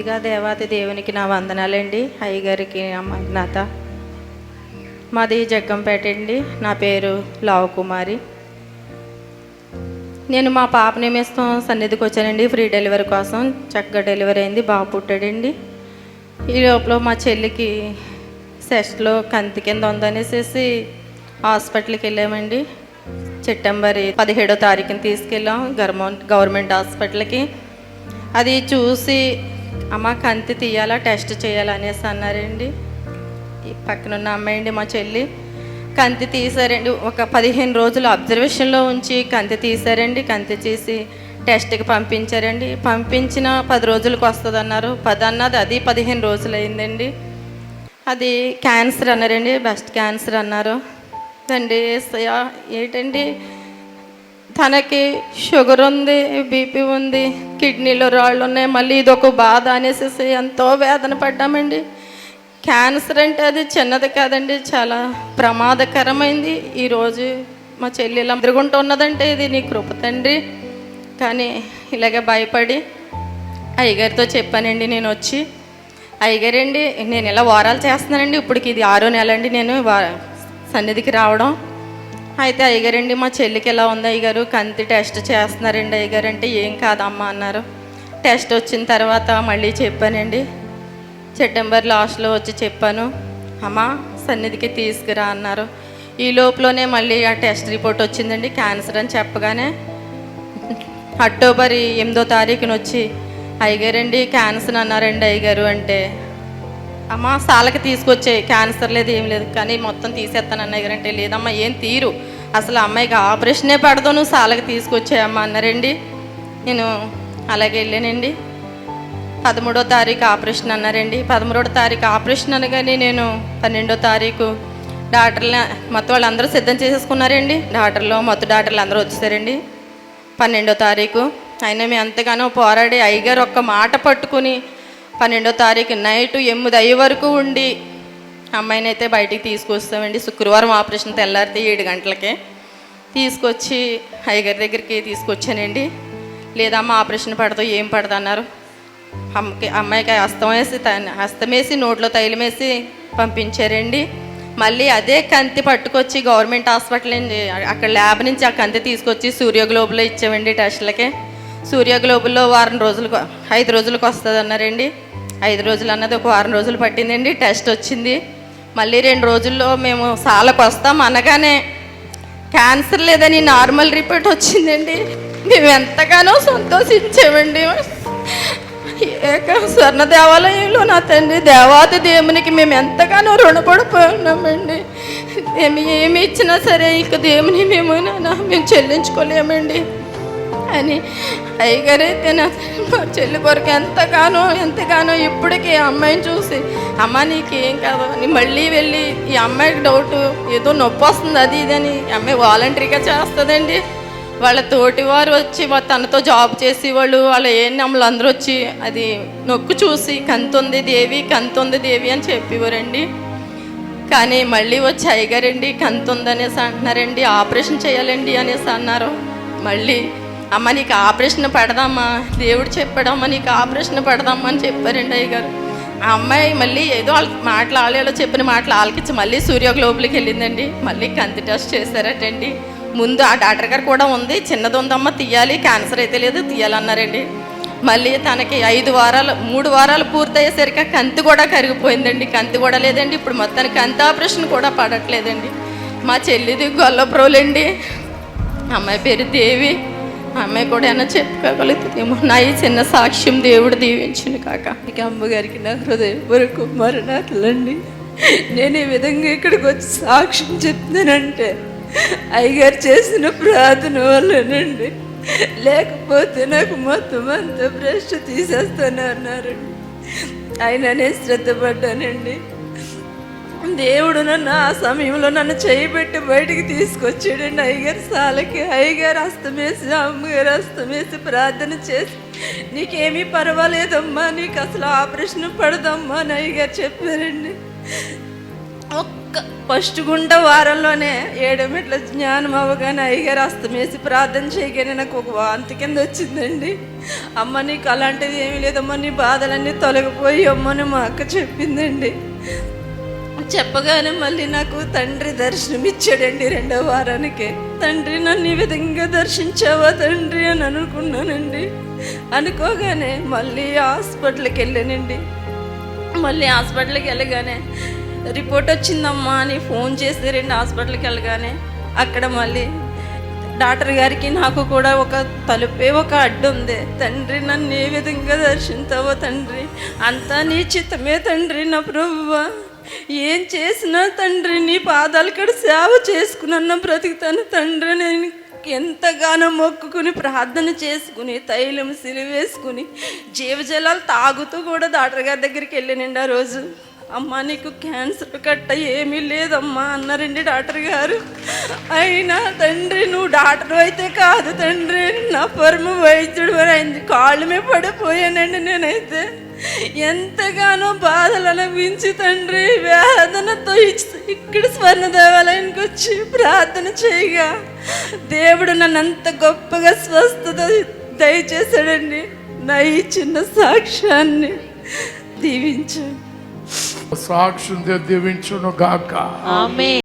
ముందుగా దేవాది దేవునికి నా వందనాలండి. అయ్యగారికి అమ్మనాథ మాది జగ్గంపేట అండి. నా పేరు లావకుమారి నేను మా పాప నిమిత్తం సన్నిధికి వచ్చానండి. ఫ్రీ డెలివరీ కోసం. చక్కగా డెలివరీ అయింది. బాగా పుట్టాడండి. ఈ లోపల మా చెల్లికి సెస్ట్లో కంతి కింద ఉందనేసి హాస్పిటల్కి వెళ్ళామండి. సెప్టెంబర్ పదిహేడో తారీఖుని తీసుకెళ్ళాం. గవర్నమెంట్ గవర్నమెంట్ హాస్పిటల్కి. అది చూసి అమ్మ కంతి తీయాలా టెస్ట్ చేయాలా అనేసి అన్నారండి. ఈ పక్కన ఉన్న అమ్మాయి అండి మా చెల్లి కంతి తీసారండి ఒక పదిహేను రోజులు అబ్జర్వేషన్లో ఉంచి కంతి తీసారండి కంతి తీసి టెస్ట్కి పంపించారండి. పంపించిన పది రోజులకు వస్తుంది అన్నారు పది అన్నది అది పదిహేను రోజులు అయిందండి అది క్యాన్సర్ అన్నారండి. బెస్ట్ క్యాన్సర్ అన్నారు. అండి ఏంటండి? తనకి షుగర్ ఉంది బీపీ ఉంది కిడ్నీలో రాళ్ళు ఉన్నాయి. మళ్ళీ ఇదొక బాధ అనేసి ఎంతో వేదన పడ్డామండి. క్యాన్సర్ అంటే అది చిన్నది కాదండి చాలా ప్రమాదకరమైంది. ఈరోజు మా చెల్లెలు ఎదురుగుంటూ ఉన్నదంటే ఇది నీ కృప తండ్రి. కానీ ఇలాగ భయపడి అయ్యగారితో చెప్పానండి నేను వచ్చి. అయ్యగారండి నేను ఇలా వారాలు చేస్తున్నానండి. ఇప్పటికి ఇది ఆరో నెల అండి నేను సన్నిధికి రావడం. అయితే అయ్యగారండి మా చెల్లికి ఎలా ఉంది అయ్యగారు కంతి టెస్ట్ చేస్తున్నారండి అయ్యగారు అంటే ఏం కాదమ్మా అన్నారు. టెస్ట్ వచ్చిన తర్వాత మళ్ళీ చెప్పానండి. సెప్టెంబర్ లాస్ట్లో వచ్చి చెప్పాను. అమ్మా సన్నిధికి తీసుకురా అన్నారు. ఈ లోపలనే మళ్ళీ ఆ టెస్ట్ రిపోర్ట్ వచ్చిందండి క్యాన్సర్ అని చెప్పగానే. అక్టోబర్ ఎనిమిదో తారీఖున వచ్చి అయ్యగారండి క్యాన్సర్ అన్నారండి అయ్యగారు అంటే. అమ్మ సాలకి తీసుకొచ్చే క్యాన్సర్ లేదు ఏం లేదు కానీ మొత్తం తీసేస్తాను అన్నయ్య అంటే లేదమ్మా ఏం తీరు అసలు అమ్మాయికి ఆపరేషనే పడదు నువ్వు సాలకి తీసుకొచ్చాయమ్మా అన్నారండి నేను అలాగే వెళ్ళానండి. పదమూడో తారీఖు ఆపరేషన్ అన్నారండి పదమూడో తారీఖు ఆపరేషన్ అనగానే నేను పన్నెండో తారీఖు డాక్టర్లు మొత్తం వాళ్ళందరూ సిద్ధం చేసేసుకున్నారండి. డాక్టర్లు మొత్తం డాక్టర్లు అందరూ వచ్చేసారండి. పన్నెండో తారీఖు. అయినా మేము ఎంతగానో పోరాడి అయ్యగారు ఒక్క మాట పట్టుకుని పన్నెండో తారీఖు నైట్ ఎనిమిది అయ్యే వరకు ఉండి అమ్మాయిని అయితే బయటికి తీసుకొస్తామండి. శుక్రవారం ఆపరేషన్ తెల్లారితే ఏడు గంటలకే తీసుకొచ్చి అయ్యగారి దగ్గరికి తీసుకొచ్చానండి. లేదమ్మ ఆపరేషన్ పడదు ఏం పడదు అన్నారు. అమ్మకి అమ్మాయికి హస్తం వేసి హస్తం వేసి నోట్లో తైలం వేసి పంపించారండి. మళ్ళీ అదే కంతి పట్టుకొచ్చి గవర్నమెంట్ హాస్పిటల్ అండి అక్కడ ల్యాబ్ నుంచి ఆ కంతి తీసుకొచ్చి సూర్య గ్లోబులో ఇచ్చామండి టెస్ట్లకి. సూర్య గ్లోబుల్లో వారం రోజులకు ఐదు రోజులకు వస్తుంది అన్నారండి ఐదు రోజులు అన్నది ఒక వారం రోజులు పట్టిందండి. టెస్ట్ వచ్చింది. మళ్ళీ రెండు రోజుల్లో మేము సాలకు వస్తాం అనగానే క్యాన్సర్ లేదని నార్మల్ రిపోర్ట్ వచ్చిందండి. మేము ఎంతగానో సంతోషించామండి. ఏక స్వర్ణ దేవాలయంలో నా తండ్రి దేవాది దేవునికి మేము ఎంతగానో రుణపడిపోయినామండి. మేము ఏమి ఇచ్చినా సరే ఇక దేవుని మేము నాన్న మేము చెల్లించుకోలేమండి. అని అయ్యగారైతే నా చెల్లి కొరకు ఎంతగానో ఎంతగానో ఇప్పటికీ అమ్మాయిని చూసి అమ్మ నీకేం కాదు. అని మళ్ళీ వెళ్ళి ఈ అమ్మాయికి డౌట్ ఏదో నొప్పి వస్తుంది అది ఇది అని ఈ అమ్మాయి వాలంటరీగా చేస్తుందండి. వాళ్ళ తోటి వారు వచ్చి తనతో జాబ్ చేసి వాళ్ళు వాళ్ళ ఏం నమ్మలు అందరూ వచ్చి అది నొక్కు చూసి కంతుంది దేవి కంతుంది దేవి అని చెప్పేవారండి. కానీ మళ్ళీ వచ్చి అయ్యగారండి కంతుందనేసి అంటున్నారండి ఆపరేషన్ చేయాలండి అనేసి అన్నారు. మళ్ళీ అమ్మ నీకు ఆపరేషన్ పెడదామా? దేవుడు చెప్పాడమ్మా నీకు ఆపరేషన్ పెడదామా అని చెప్పారండి అయ్యగారు. ఆ అమ్మాయి మళ్ళీ ఏదో వాళ్ళకి మాటలు ఆలేలో చెప్పిన మాటలు ఆలకించి మళ్ళీ సూర్య గ్లోబులకి వెళ్ళిందండి. మళ్ళీ కంతి టెస్ట్ చేశారటండి. ముందు ఆ డాక్టర్ గారు కూడా ఉంది చిన్నది ఉందమ్మా తీయాలి క్యాన్సర్ అయితే లేదు తీయాలన్నారండి. మళ్ళీ తనకి ఐదు వారాలు మూడు వారాలు పూర్తయ్యేసరికి కంతి కూడా కరిగిపోయిందండి. కంతి కూడా లేదండి ఇప్పుడు మొత్తానికి కంతి ఆపరేషన్ కూడా పడట్లేదండి. మా చెల్లిది గొల్లప్రోలండి. అమ్మాయి పేరు దేవి. ఆమె కూడా ఏమైనా చెప్పుకోగలుగుతుందేమో నా ఈ చిన్న సాక్ష్యం దేవుడు దీవించింది కాక. ఇక అమ్మగారికి నా హృదయపూర్వక మరణాలండి నేను ఈ విధంగా ఇక్కడికి వచ్చి సాక్ష్యం చెప్తానంటే అయ్యగారు చేసిన ప్రార్థన వల్లనండి. లేకపోతే నాకు మొత్తం అంతా బ్రష్ తీసేస్తాను అన్నారండి ఆయన నేను శ్రద్ధపడ్డానండి. దేవుడు నన్ను ఆ సమయంలో నన్ను చేయబెట్టి బయటికి తీసుకొచ్చాడండి అయ్యగారు సాలకి అయ్యగారు అస్తమేసి అమ్మగారు అస్తమేసి ప్రార్థన చేసి నీకేమీ పర్వాలేదమ్మా నీకు అసలు ఆపరేషన్ పడదమ్మా అని అయ్యగారు చెప్పారండి. ఒక్క ఒక్క ఫస్ట్ గుంట వారంలోనే ఏడమిట్ల జ్ఞానం అవ్వగానే అయ్యగారు అస్తమేసి ప్రార్థన చేయగానే నాకు ఒక వాంతి కింద వచ్చిందండి. అమ్మ నీకు అలాంటిది ఏమీ లేదమ్మా నీ బాధలన్నీ తొలగిపోయి అమ్మని మా అక్క చెప్పిందండి. చెప్పగానే మళ్ళీ నాకు తండ్రి దర్శనం ఇచ్చాడండి రెండో వారానికి. తండ్రి నన్ను ఈ విధంగా దర్శించావా తండ్రి అని అనుకున్నానండి. అనుకోగానే మళ్ళీ హాస్పిటల్కి వెళ్ళానండి. మళ్ళీ హాస్పిటల్కి వెళ్ళగానే రిపోర్ట్ వచ్చిందమ్మా అని ఫోన్ చేసి రెండు హాస్పిటల్కి వెళ్ళగానే అక్కడ మళ్ళీ డాక్టర్ గారికి నాకు కూడా ఒక తలుపే ఒక అడ్డు ఉంది. తండ్రి నన్ను ఏ విధంగా దర్శించావో తండ్రి? అంతా నీ చిత్తమే తండ్రి నా ప్రభువా. ఏం చేసినా తండ్రి నీ పాదాలు కూడా సేవ చేసుకున్న బ్రతుకుతాను తండ్రి. నేను ఎంతగానో మొక్కుకుని ప్రార్థన చేసుకుని తైలం సిలివేసుకుని జీవజలాలు తాగుతూ కూడా డాక్టర్ గారి దగ్గరికి వెళ్ళానండి ఆ రోజు. అమ్మ నీకు క్యాన్సర్ కట్ట ఏమీ లేదమ్మా అన్నారండి డాక్టర్ గారు. అయినా తండ్రి నువ్వు డాక్టర్ అయితే కాదు తండ్రి. నా పరమ వైద్యుడు అని అయింది. కాళ్ళు మీద పడిపోయానండి నేనైతే. ఎంతగానో బాధలు అనిపించి తండ్రి వేదనతో ఇక్కడ స్వర్ణ దేవాలయానికి వచ్చి ప్రార్థన చేయగా దేవుడు నన్ను అంత గొప్పగా స్వస్థత దయచేశాడండి. నా ఈ చిన్న సాక్ష్యాన్ని దీవించు. సాక్షుని దీవించును గాక. ఆమె